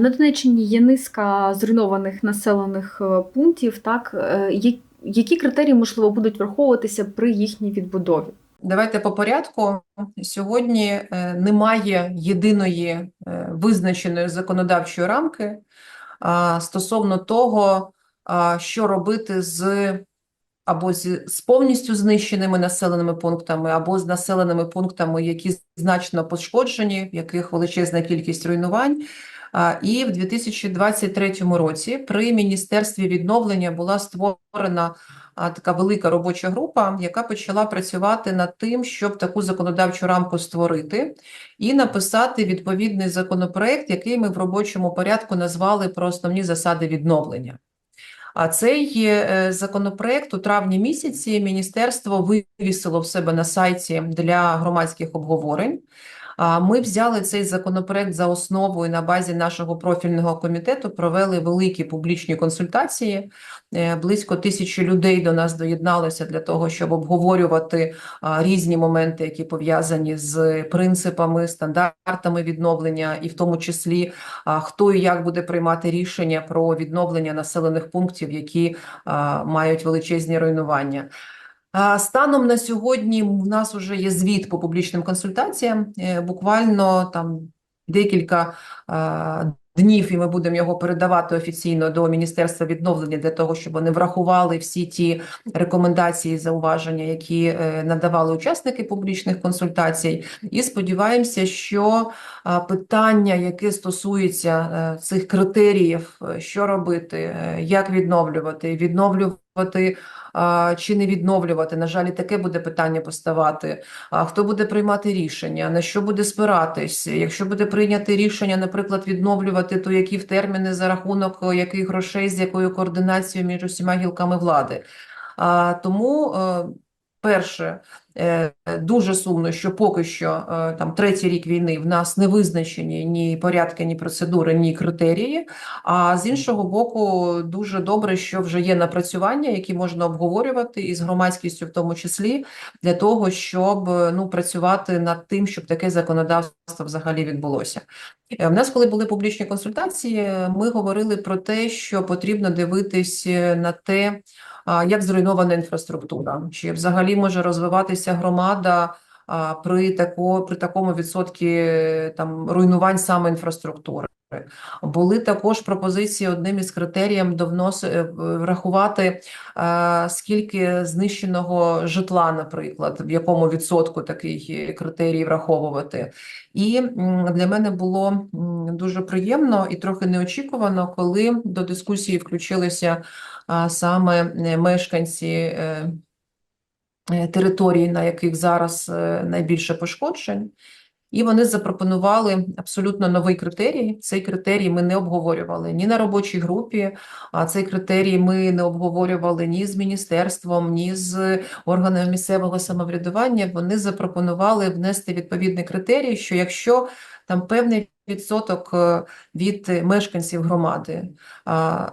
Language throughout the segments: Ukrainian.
На Донеччині є низка зруйнованих населених е, пунктів. Так Е, які критерії можливо будуть враховуватися при їхній відбудові? Давайте по порядку. Сьогодні е, немає єдиної визначеної законодавчої рамки стосовно того, що робити з або з повністю знищеними населеними пунктами, або з населеними пунктами, які значно пошкоджені, в яких величезна кількість руйнувань. І в 2023 році при Міністерстві відновлення була створена така велика робоча група, яка почала працювати над тим, щоб таку законодавчу рамку створити і написати відповідний законопроект, який ми в робочому порядку назвали про основні засади відновлення. А цей е, законопроект у травні місяці міністерство вивісило в себе на сайті для громадських обговорень. Ми взяли цей законопроект за основу і на базі нашого профільного комітету провели великі публічні консультації. Е, Близько тисячі людей до нас доєдналося для того, щоб обговорювати різні моменти, які пов'язані з принципами, стандартами відновлення, і в тому числі хто і як буде приймати рішення про відновлення населених пунктів, які мають величезні руйнування. Станом на сьогодні в нас вже є звіт по публічним консультаціям. Е, Буквально там декілька днів, і ми будемо його передавати офіційно до Міністерства відновлення для того, щоб вони врахували всі ті рекомендації, зауваження, які е, надавали учасники публічних консультацій. І сподіваємося, що питання, яке стосується е, цих критеріїв, що робити, як відновлювати, відновлювати чи не відновлювати. На жаль, таке буде питання поставати. А хто буде приймати рішення, на що буде спиратись? Якщо буде прийняти рішення, наприклад, відновлювати, то які в терміни за рахунок яких грошей, з якою координацією між усіма гілками влади. А, тому е, Перше, дуже сумно, що поки що е, там третій рік війни в нас не визначені ні порядки, ні процедури, ні критерії. А з іншого боку, дуже добре, що вже є напрацювання, які можна обговорювати і з громадськістю, в тому числі, для того, щоб е, ну працювати над тим, щоб таке законодавство взагалі відбулося. Е, В нас, коли були публічні консультації, ми говорили про те, що потрібно дивитись е, на те, як зруйнована інфраструктура, чи взагалі може розвиватися громада при тако, при такому відсоткі е, там руйнувань саме інфраструктури. Були також пропозиції одним із критеріїв довнос е, врахувати, е, скільки знищеного житла, наприклад, в якому відсотку такий критерій враховувати. І для мене було дуже приємно і трохи неочікувано, коли до дискусії включилися саме е, мешканці територій, на яких зараз е, найбільше пошкоджень. І вони запропонували абсолютно новий критерій. Цей критерій ми не обговорювали ні на робочій групі, а цей критерій ми не обговорювали ні з міністерством, ні з органами місцевого самоврядування. Вони запропонували внести відповідний критерій, що якщо там певний відсоток е, від мешканців громади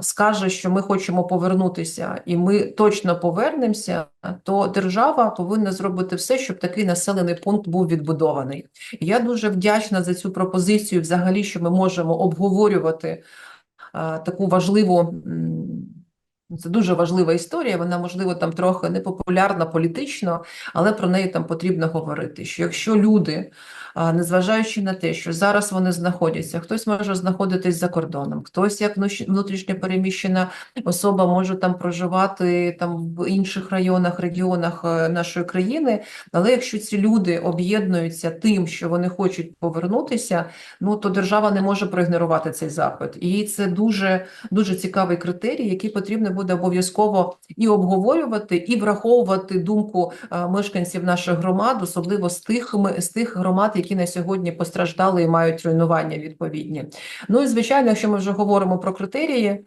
скаже, що ми хочемо повернутися, і ми точно повернемося, то держава повинна зробити все, щоб такий населений пункт був відбудований. Я дуже вдячна за цю пропозицію, взагалі, що ми можемо обговорювати таку важливу. М, Це дуже важлива історія, вона, можливо, там трохи непопулярна політично, але про неї там потрібно говорити. Що якщо люди, незважаючи на те, що зараз вони знаходяться, хтось може знаходитись за кордоном, хтось як внутрішньо переміщена особа може там проживати там в інших районах, регіонах е, нашої країни, але якщо ці люди об'єднуються тим, що вони хочуть повернутися, ну то держава не може проігнорувати цей запит. І це дуже дуже цікавий критерій, який потрібно буде обов'язково і обговорювати, і враховувати думку е, мешканців наших громад, особливо з тих з тих громад, які на сьогодні постраждали і мають руйнування відповідні. Ну і звичайно, якщо ми вже говоримо про критерії.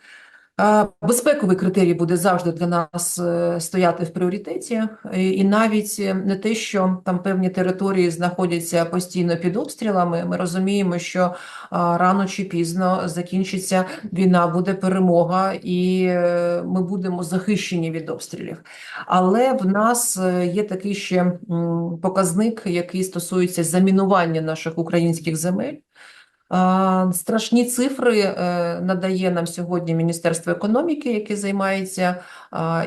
Безпековий критерій буде завжди для нас е, стояти в пріоритеті, і навіть е, не те, що там певні території знаходяться постійно під обстрілами. Ми розуміємо, що рано чи пізно закінчиться війна, буде перемога, і е, ми будемо захищені від обстрілів. Але в нас є такий ще показник, який стосується замінування наших українських земель. Страшні цифри е, надає нам сьогодні Міністерство економіки, яке займається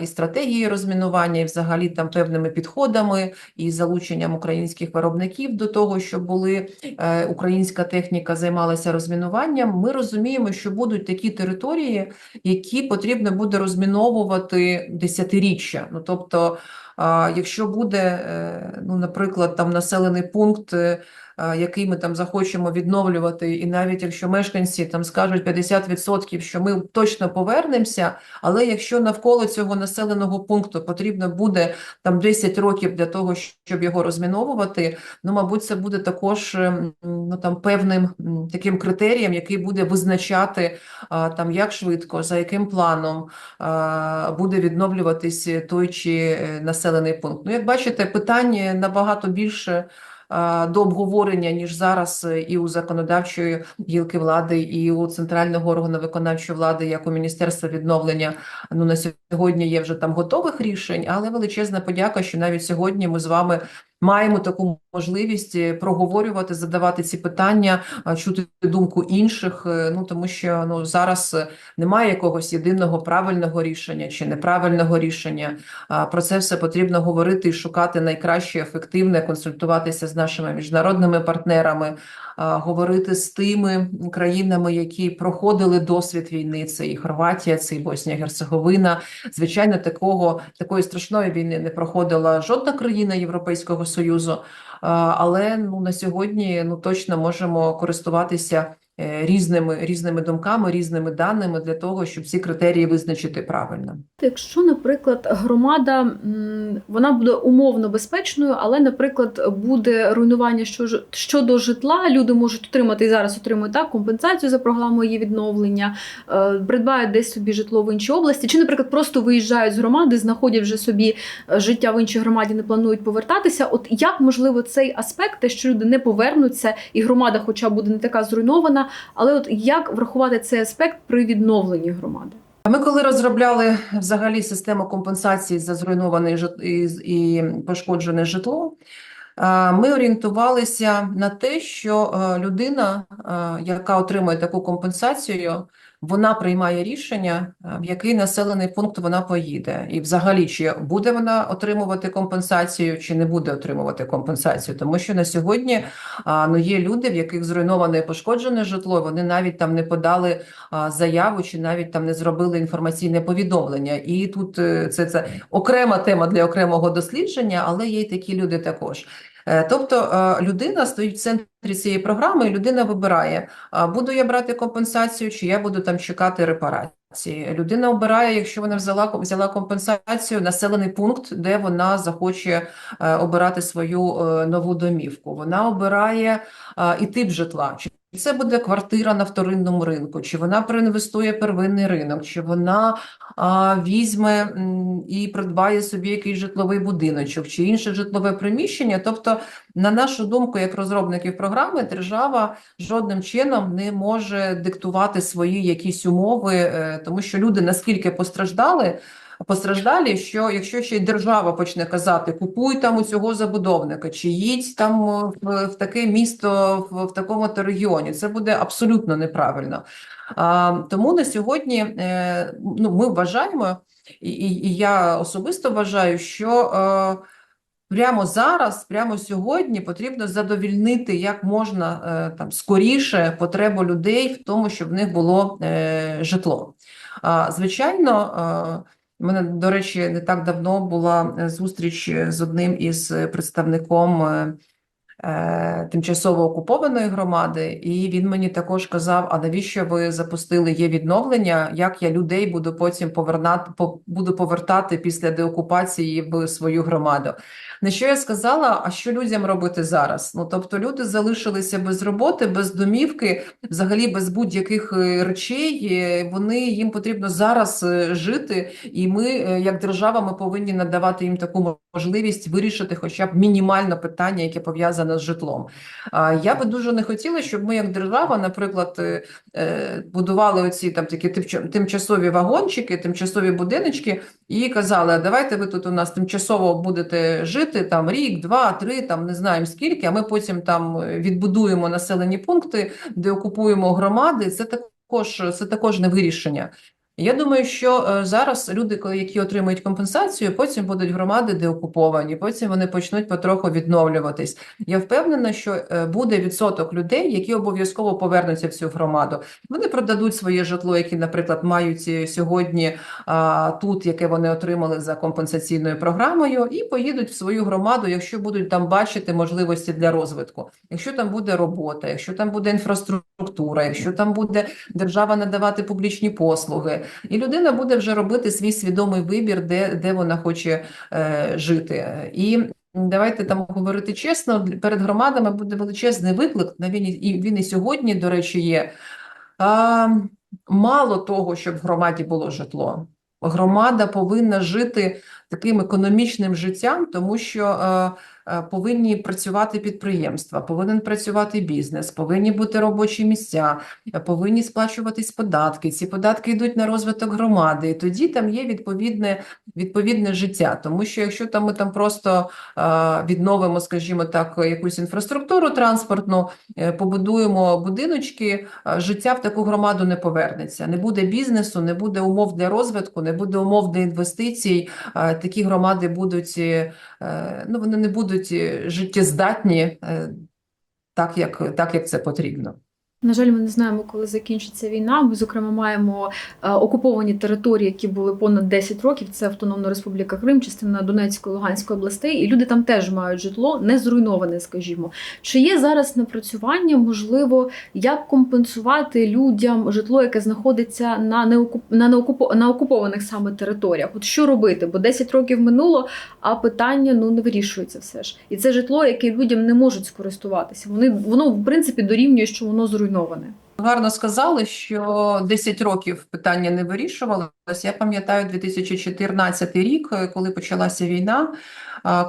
і стратегією розмінування, і взагалі там певними підходами, і залученням українських виробників до того, щоб були е, українська техніка займалася розмінуванням. Ми розуміємо, що будуть такі території, які потрібно буде розміновувати десятиріччя. Ну тобто, якщо буде, е, ну, наприклад, там населений пункт. Е, який ми там захочемо відновлювати, і навіть якщо мешканці там скажуть 50%, що ми точно повернемося, але якщо навколо цього населеного пункту потрібно буде там 10 років для того, щоб його розміновувати, ну, мабуть, це буде також ем, ну, там, певним таким критерієм, який буде визначати там, як швидко, за яким планом буде відновлюватись той чи е, населений пункт. Ну, як бачите, питання набагато більше до обговорення, ніж зараз е, і у законодавчої гілки влади, і у центрального органу виконавчої влади, як у Міністерства відновлення. Ну на сьогодні є вже там готових рішень, але величезна подяка, що навіть сьогодні ми з вами маємо таку можливість е, проговорювати, задавати ці питання, чути думку інших. е, Ну тому що ну зараз е, немає якогось єдиного правильного рішення чи неправильного рішення. Про це все потрібно говорити і шукати найкраще, ефективне, консультуватися з нашими міжнародними партнерами, говорити з тими країнами, які проходили досвід війни. Це і Хорватія, це і Боснія Герцеговина. Звичайно, такого такої страшної війни не проходила жодна країна Європейського Союзу. Але ну на сьогодні ну точно можемо користуватися різними різними думками, різними даними для того, щоб ці критерії визначити правильно. Якщо, наприклад, громада вона буде умовно безпечною, але, наприклад, буде руйнування щодо житла, люди можуть отримати і зараз отримують так компенсацію за програмою її відновлення, е, придбають десь собі житло в іншій області, чи, наприклад, просто виїжджають з громади, знаходять вже собі е, життя в іншій громаді, не планують повертатися. От як можливо цей аспект, те, що люди не повернуться, і громада, хоча буде не така зруйнована, але от як врахувати цей аспект при відновленні громади? Ми коли розробляли взагалі систему компенсації за зруйноване і, пошкоджене житло, ми орієнтувалися на те, що е, людина, е, яка отримує таку компенсацію, вона приймає рішення, е, в який населений пункт вона поїде, і взагалі чи буде вона отримувати компенсацію, чи не буде отримувати компенсацію, тому що на сьогодні ну є люди, в яких зруйноване і пошкоджене житло, вони навіть там не подали заяву, чи навіть там не зробили інформаційне повідомлення. І тут е, це, це окрема тема для окремого дослідження, але є й такі люди також. Е, Тобто е, людина стоїть в центрі цієї програми, і людина вибирає, буду я брати компенсацію, чи я буду там чекати репарації. Людина обирає, якщо вона взяла, взяла компенсацію, населений пункт, де вона захоче е, обирати свою нову домівку. Вона обирає і тип житла. Це буде квартира на вторинному ринку, чи вона проінвестує первинний ринок, чи вона а, візьме і придбає собі якийсь житловий будиночок, чи інше житлове приміщення. Тобто, на нашу думку, як розробників програми, держава жодним чином не може диктувати свої якісь умови, е, тому що люди наскільки постраждали. Постраждалі, що якщо ще й держава почне казати, купуй там у цього забудовника, чи їдь там е, в, в таке місто в, в такому-то регіоні, це буде абсолютно неправильно. А, тому на сьогодні е, ну, ми вважаємо, і, і я особисто вважаю, що е, прямо зараз, прямо сьогодні потрібно задовільнити як можна е, там скоріше потребу людей в тому, щоб в них було е, житло. А, звичайно. Е, у мене, до речі, не так давно була е, зустріч е, з одним із е, представником тимчасово окупованої громади, і він мені також казав: а навіщо ви запустили є відновлення? Як я людей буду потім повернати, по- буду повертати після деокупації в свою громаду? На що я сказала, а що людям робити зараз? Ну тобто люди залишилися без роботи, без домівки, взагалі без будь-яких е, речей. е, Вони їм потрібно зараз е, жити, і ми, е, як держава, ми повинні надавати їм таку можливість вирішити хоча б мінімальне питання, яке пов'язане пов'язана з житлом. А я би дуже не хотіла, щоб ми, як держава, наприклад, е, е, будували оці там такі тимча- тимчасові вагончики, тимчасові будиночки, і казали, давайте ви тут у нас тимчасово будете жити там рік, два, три, там не знаємо скільки, а ми потім там відбудуємо населені пункти, де окупуємо громади. Це також, це також не вирішення. Я думаю, що е, зараз люди, які отримують компенсацію, потім будуть громади деокуповані, потім вони почнуть потроху відновлюватись. Я впевнена, що е, буде відсоток людей, які обов'язково повернуться в цю громаду. Вони продадуть своє житло, яке, наприклад, мають е, сьогодні а, тут, яке вони отримали за компенсаційною програмою, і поїдуть в свою громаду, якщо будуть там бачити можливості для розвитку. Якщо там буде робота, якщо там буде інфраструктура, якщо там буде держава надавати публічні послуги, і людина буде вже робити свій свідомий вибір, де, де вона хоче е, жити. І давайте там говорити чесно, перед громадами буде величезний виклик. На він і він і сьогодні, до речі, є. А, мало того, щоб в громаді було житло. Громада повинна жити таким економічним життям, тому що е, повинні працювати підприємства, повинен працювати бізнес, повинні бути робочі місця, е, повинні сплачуватись податки. Ці податки йдуть на розвиток громади, і тоді там є відповідне, відповідне життя. Тому що якщо там ми там просто е, відновимо, скажімо так, якусь інфраструктуру транспортну, е, побудуємо будиночки, е, життя в таку громаду не повернеться. Не буде бізнесу, не буде умов для розвитку, не буде умов для інвестицій. Е, Такі громади будуть, е, е, ну вони не будуть е, життєздатні е, так, як, так, як це потрібно. На жаль, ми не знаємо, коли закінчиться війна. Ми, зокрема, маємо е, окуповані території, які були понад 10 років. Це Автономна Республіка Крим, частина Донецької Луганської областей, і люди там теж мають житло, не зруйноване, скажімо. Чи є зараз напрацювання, можливо, як компенсувати людям житло, яке знаходиться на неокуп... на, неокуп... на окупованих саме територіях? От що робити? Бо 10 років минуло, а питання ну не вирішується все ж. І це житло, яке людям не можуть скористуватися. Вони воно в принципі дорівнює, що воно зруйноване. Гарно сказали, що 10 років питання не вирішувалося. Я пам'ятаю 2014 рік, е, коли почалася війна,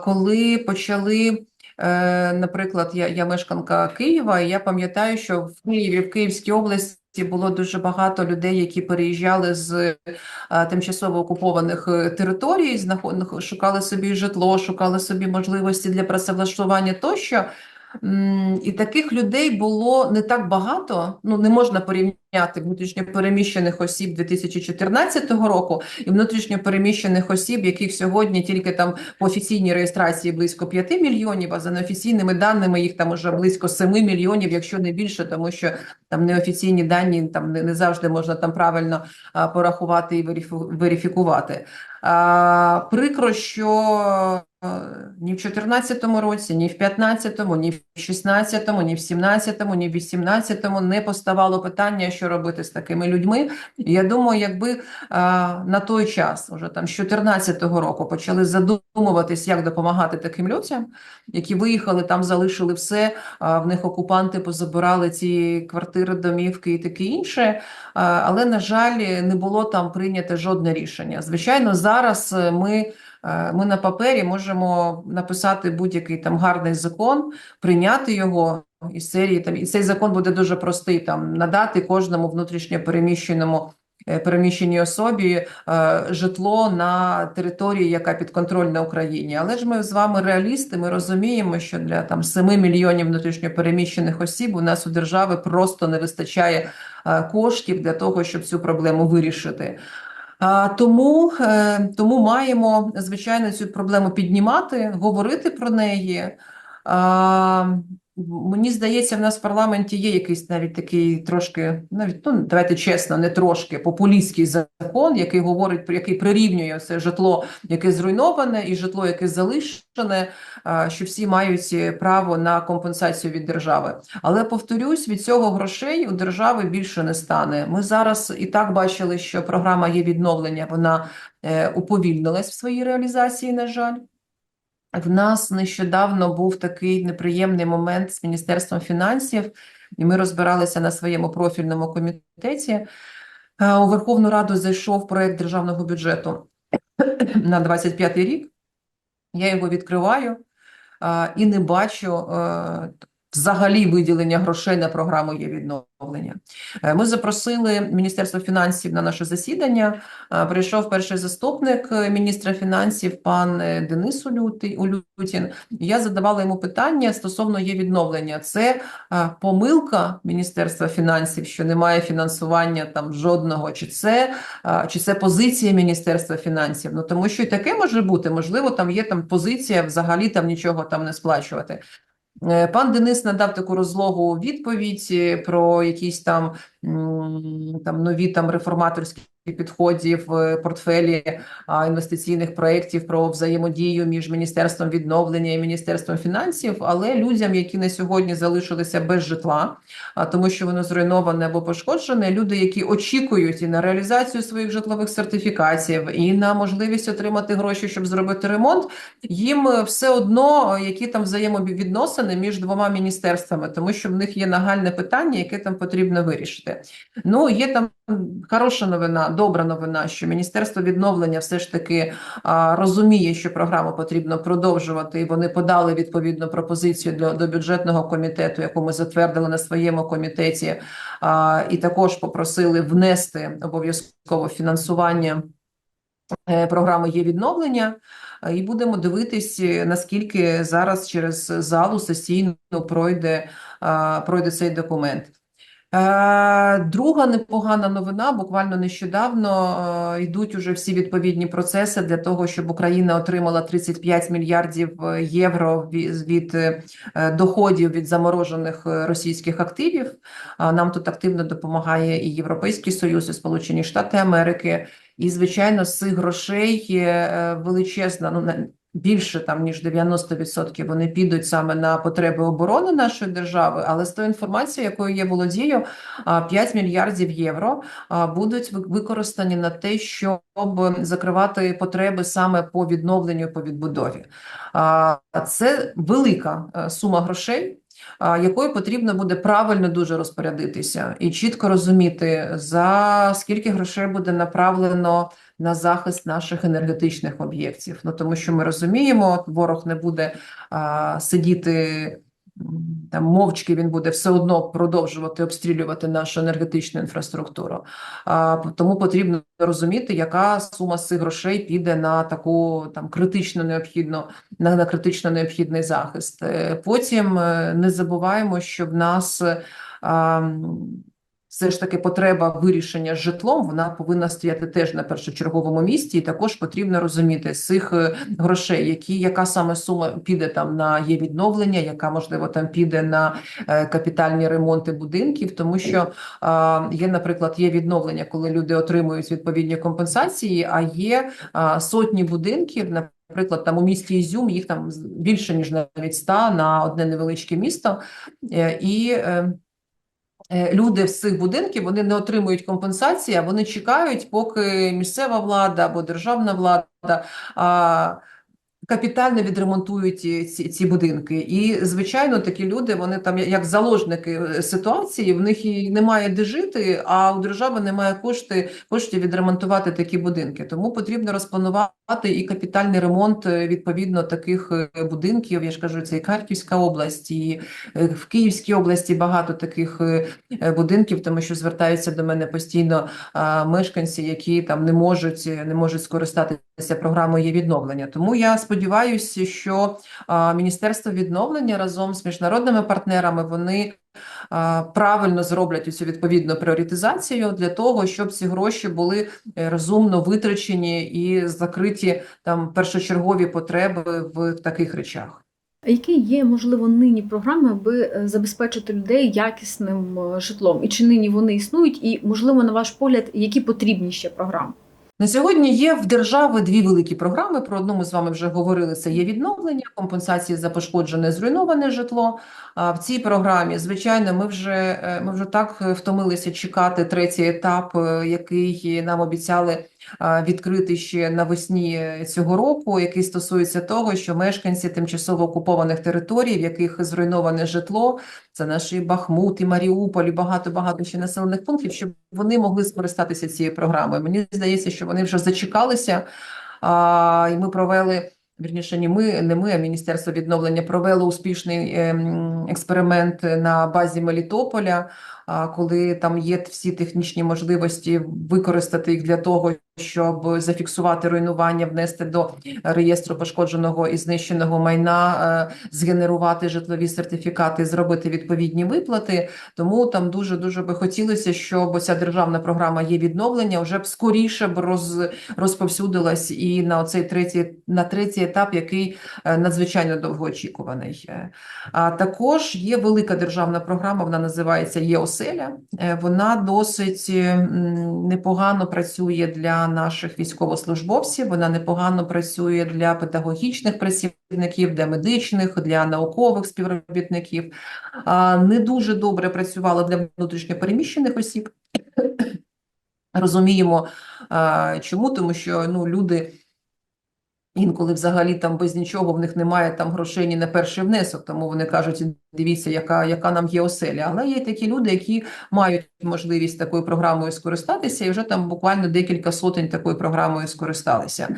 коли почали, е, наприклад, я, я мешканка Києва, і я пам'ятаю, що в Києві, в Київській області було дуже багато людей, які переїжджали з е, тимчасово окупованих територій, шукали собі житло, шукали собі можливості для працевлаштування тощо. І таких людей було не так багато. Ну, не можна порівняти внутрішньопереміщених осіб 2014 року і внутрішньопереміщених осіб, яких сьогодні тільки там по офіційній реєстрації близько 5 мільйонів, а за неофіційними даними їх там уже близько 7 мільйонів, якщо не більше, тому що там неофіційні дані там не, не завжди можна там правильно а, порахувати і верифікувати. А, прикро, що ні в 2014 році, ні в 2015, ні в 2016, ні в 2017, ні в 2018 не поставало питання, що робити з такими людьми. Я думаю, якби а, на той час, уже там з 2014 року, почали задумуватись, як допомагати таким людям, які виїхали, там залишили все, а в них окупанти позабирали ці квартири, домівки і таке інше. А, Але, на жаль, не було там прийнято жодне рішення. Звичайно, зараз е, ми, ми на папері можемо написати будь-який там гарний закон, прийняти його із серії. Там, і цей закон буде дуже простий, там, надати кожному внутрішньо переміщеному е, переміщеній особі е, житло на території, яка підконтрольна Україні. Але ж ми з вами реалісти, ми розуміємо, що для там 7 мільйонів внутрішньо переміщених осіб у нас у держави просто не вистачає е, коштів для того, щоб цю проблему вирішити. Тому, е, тому маємо, звичайно, цю проблему піднімати, говорити про неї. Мені здається, в нас в парламенті є якийсь навіть такий трошки, навіть ну давайте чесно, не трошки популістський закон, який говорить який прирівнює це житло, яке зруйноване, і житло, яке залишене, що всі мають право на компенсацію від держави. Але повторюсь, від цього грошей у держави більше не стане. Ми зараз і так бачили, що програма є відновлення, вона е, уповільнилась в своїй реалізації, на жаль. В нас нещодавно був такий неприємний момент з Міністерством фінансів, і ми розбиралися на своєму профільному комітеті. Е, У Верховну Раду зайшов проект державного бюджету на 25 рік. Я його відкриваю. і не бачу е, взагалі виділення грошей на програму є відновлення. Е, Ми запросили Міністерство фінансів на наше засідання. Е, Прийшов перший заступник е, міністра фінансів, пан Денис Улютін. Я задавала йому питання стосовно є відновлення. Це помилка Міністерства фінансів, що немає фінансування там жодного, чи це, чи це позиція Міністерства фінансів? Ну тому що і таке може бути. Можливо, там є там позиція взагалі там нічого там не сплачувати. Е, Пан Денис надав таку розлогу відповідь е, про якісь там, там нові там реформаторські підходи в е, портфелі інвестиційних проєктів про взаємодію між Міністерством відновлення і Міністерством фінансів, але людям, які на сьогодні залишилися без житла, а, тому що воно зруйноване або пошкоджене, люди, які очікують і на реалізацію своїх житлових сертифікатів, і на можливість отримати гроші, щоб зробити ремонт, їм е, все одно е, які там взаємовідносини між двома міністерствами, тому що в них є нагальне питання, яке там потрібно вирішити. Ну є там хороша новина, добра новина, що Міністерство відновлення все ж таки розуміє, що програму потрібно продовжувати, і вони подали відповідну пропозицію до, до бюджетного комітету, яку ми затвердили на своєму комітеті, і також попросили внести обов'язково фінансування е, програми є відновлення. І будемо дивитись, наскільки зараз через залу сесійну пройде, пройде цей документ. Е, Друга непогана новина. Буквально нещодавно е, йдуть уже всі відповідні процеси для того, щоб Україна отримала 35 мільярдів е, євро від, доходів від заморожених російських активів. Нам тут активно допомагає і Європейський Союз, і Сполучені Штати Америки. І, звичайно, з цих грошей величезна, ну більше там ніж 90% вони підуть саме на потреби оборони нашої держави. Але з тою інформацією, якою я володію, а, 5 мільярдів євро будуть ви- використані на те, щоб закривати потреби саме по відновленню, по відбудові. Це велика е, сума грошей. Якою потрібно буде правильно дуже розпорядитися і чітко розуміти, за скільки грошей буде направлено на захист наших енергетичних об'єктів. Ну тому що ми розуміємо, ворог не буде а, сидіти там мовчки, він буде все одно продовжувати обстрілювати нашу енергетичну інфраструктуру. А, тому потрібно розуміти, яка сума з цих грошей піде на таку там критично необхідну на, на критично необхідний захист. Е, Потім е, не забуваємо, що в нас. а, все ж таки потреба вирішення з житлом, вона повинна стояти теж на першочерговому місці, і також потрібно розуміти з цих е, грошей, які яка саме сума піде там на є відновлення, яка можливо там піде на е, капітальні ремонти будинків, тому що є, наприклад, є відновлення, коли люди отримують відповідні компенсації, а є сотні будинків, Наприклад, там у місті Ізюм їх там більше ніж навіть 100 на одне невеличке місто, Е, і люди з цих будинків вони не отримують компенсації, а вони чекають, поки місцева влада або державна влада капітально відремонтують ці, ці, будинки. І, звичайно, такі люди, вони там як заложники е, ситуації, в них і немає де жити, а у держави немає кошти, коштів відремонтувати такі будинки. Тому потрібно розпланувати і капітальний ремонт е, відповідно таких е, будинків. Я ж кажу, це і Харківська область, і в Київській області багато таких будинків, тому що звертаються до мене постійно мешканці, які там не можуть не можуть скористатися програмою відновлення. Тому я сподіваюся, що Міністерство відновлення разом з міжнародними партнерами вони правильно зроблять цю відповідну пріоритизацію для того, щоб ці гроші були е, розумно витрачені і закриті там першочергові потреби в таких речах. Які є, можливо, нині програми, аби е, забезпечити людей якісним е, житлом? І чи нині вони існують? І, можливо, на ваш погляд, які потрібні ще програми? На сьогодні є в держави дві великі програми. Про одну ми з вами вже говорили. Це є відновлення, компенсації за пошкоджене зруйноване житло. А в цій програмі, звичайно, ми вже е, ми вже так е, втомилися чекати третій етап, е, який нам обіцяли відкрити ще навесні цього року, який стосується того, що мешканці тимчасово окупованих територій, в яких зруйноване житло, це наші Бахмут і Маріуполь, і багато багато ще населених пунктів, щоб вони могли скористатися цією програмою. Мені здається, що вони вже зачекалися, а, і ми провели вірніше, не ми, не ми, а Міністерство відновлення провело успішний ем, експеримент на базі Мелітополя, коли там є всі технічні можливості використати їх для того, щоб зафіксувати руйнування, внести до реєстру пошкодженого і знищеного майна, е, згенерувати житлові сертифікати, зробити відповідні виплати. Тому там дуже дуже би хотілося, щоб ця державна програма є відновлення вже б скоріше б роз, розповсюдилась і на цей третій на третій етап, який е, надзвичайно довгоочікуваний. Е, А також є велика державна програма, вона називається Є оселя. Е, Вона досить е, непогано працює для наших військовослужбовців. Вона непогано працює для педагогічних працівників, для медичних, для наукових співробітників. Не дуже добре працювала для внутрішньопереміщених осіб. Розуміємо, чому, тому що ну, люди інколи взагалі там без нічого, в них немає там грошей ні на перший внесок, тому вони кажуть, дивіться, яка, яка нам є оселя. Але є такі люди, які мають можливість такою програмою скористатися, і вже там буквально декілька сотень такою програмою скористалися.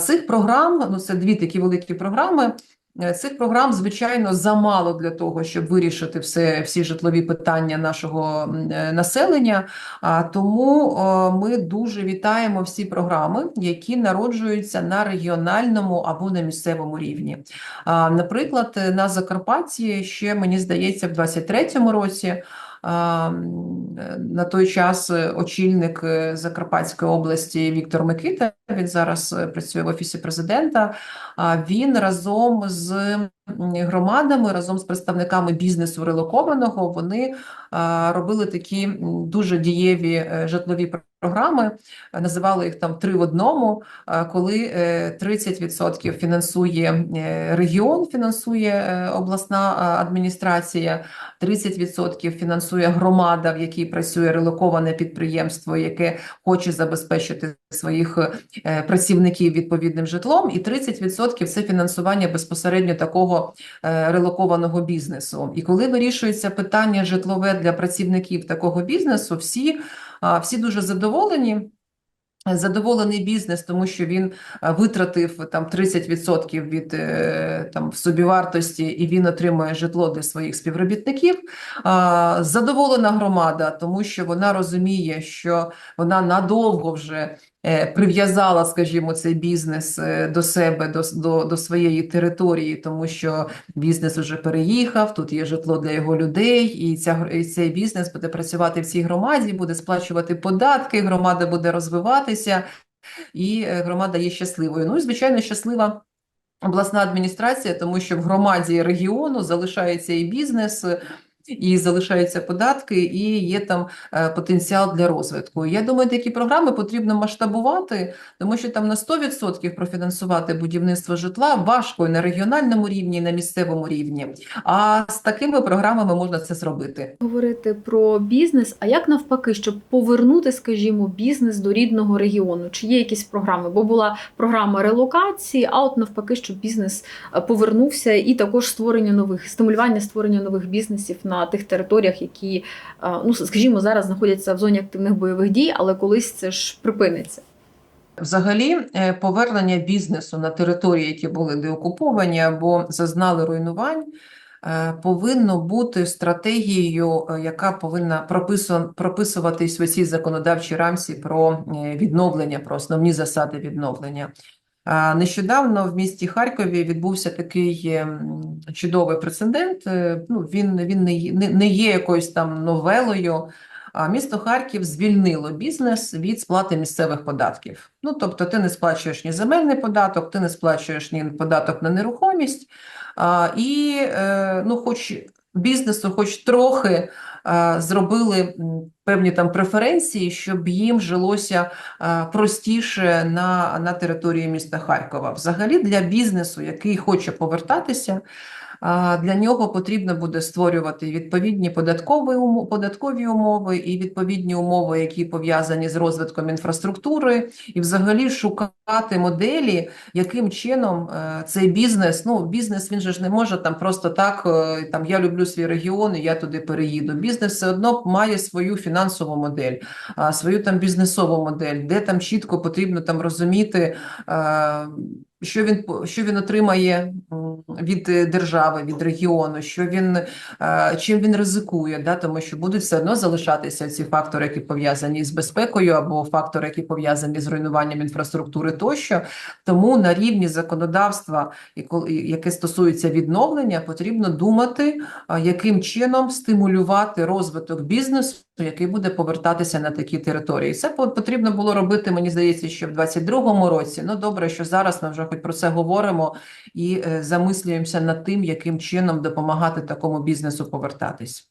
Цих програм, ну це дві такі великі програми, Цих програм, звичайно, замало для того, щоб вирішити все, всі житлові питання нашого е, населення. А тому е, ми дуже вітаємо всі програми, які народжуються на регіональному або на місцевому рівні. Наприклад, е, на Закарпатті ще мені здається, в 23-му році. Е, На той час е, очільник е, Закарпатської області Віктор Микита, він зараз працює в офісі президента. Він разом з громадами, разом з представниками бізнесу релокованого, вони робили такі дуже дієві е, житлові програми, е, називали їх там три в одному, коли е, 30% фінансує е, регіон, фінансує е, обласна адміністрація, 30% фінансує громада, в якій працює релоковане підприємство, яке хоче забезпечити своїх е, працівників відповідним житлом, і 30% це фінансування безпосередньо такого е, релокованого бізнесу. І коли вирішується питання житлове для працівників такого бізнесу, всі, всі дуже задоволені. Задоволений бізнес, тому що він е, витратив там 30% від е, там собівартості, і він отримує житло для своїх співробітників. Задоволена громада, тому що вона розуміє, що вона надовго вже е, прив'язала, скажімо, цей бізнес е, до себе, до, до, до своєї території, тому що бізнес уже переїхав, тут є житло для його людей, і, ця, і цей бізнес буде працювати в цій громаді, буде сплачувати податки, громада буде розвиватися, і е, громада є щасливою. Ну і, звичайно, щаслива обласна адміністрація, тому що в громаді регіону залишається і бізнес, і залишаються податки, і є там е, потенціал для розвитку. Я думаю, такі програми потрібно масштабувати, тому що там на 100% профінансувати будівництво житла важко на регіональному рівні, і на місцевому рівні. А з такими програмами можна це зробити. Говорити про бізнес, а як навпаки, щоб повернути, скажімо, бізнес до рідного регіону? Чи є якісь програми? Бо була програма релокації, а от навпаки, щоб бізнес е, повернувся, і також створення нових стимулювання створення нових бізнесів на тих територіях, які, е, ну скажімо, зараз знаходяться в зоні активних бойових дій, але колись це ж припиниться. Взагалі, е, повернення бізнесу на території, які були деокуповані або зазнали руйнувань, е, повинно бути стратегією, яка повинна прописуватись в цій законодавчій рамці про відновлення, про основні засади відновлення. Нещодавно в місті Харкові відбувся такий е, чудовий прецедент. Е, Ну, він, він не, є- якоюсь там новелою. А місто Харків звільнило бізнес від сплати місцевих податків. Ну, тобто, ти не сплачуєш ні земельний податок, ти не сплачуєш ні податок на нерухомість. А, і, е, ну, хоч бізнесу, хоч трохи зробили певні там преференції, щоб їм жилося е, простіше на, на території міста Харкова. Взагалі, для бізнесу, який хоче повертатися, Для нього потрібно буде створювати відповідні податкові податкові умови і відповідні умови, які пов'язані з розвитком інфраструктури, і взагалі шукати моделі, яким чином е, цей бізнес, ну бізнес він же ж не може там просто так, е, там я люблю свій регіон, і я туди переїду. Бізнес все одно має свою фінансову модель, свою там бізнесову модель, де там чітко потрібно там розуміти. Що він, що він отримає від е, держави, від регіону, що він, е, чим він ризикує, да, тому що будуть все одно залишатися ці фактори, які пов'язані з безпекою, або фактори, які пов'язані з руйнуванням інфраструктури тощо. Тому на рівні законодавства, яке стосується відновлення, потрібно думати, яким чином стимулювати розвиток бізнесу, який буде повертатися на такі території. Це по- потрібно було робити, мені здається, ще в 22-му році. Ну добре, що зараз ми вже хоч про це говоримо і е, замислюємося над тим, яким чином допомагати такому бізнесу повертатись.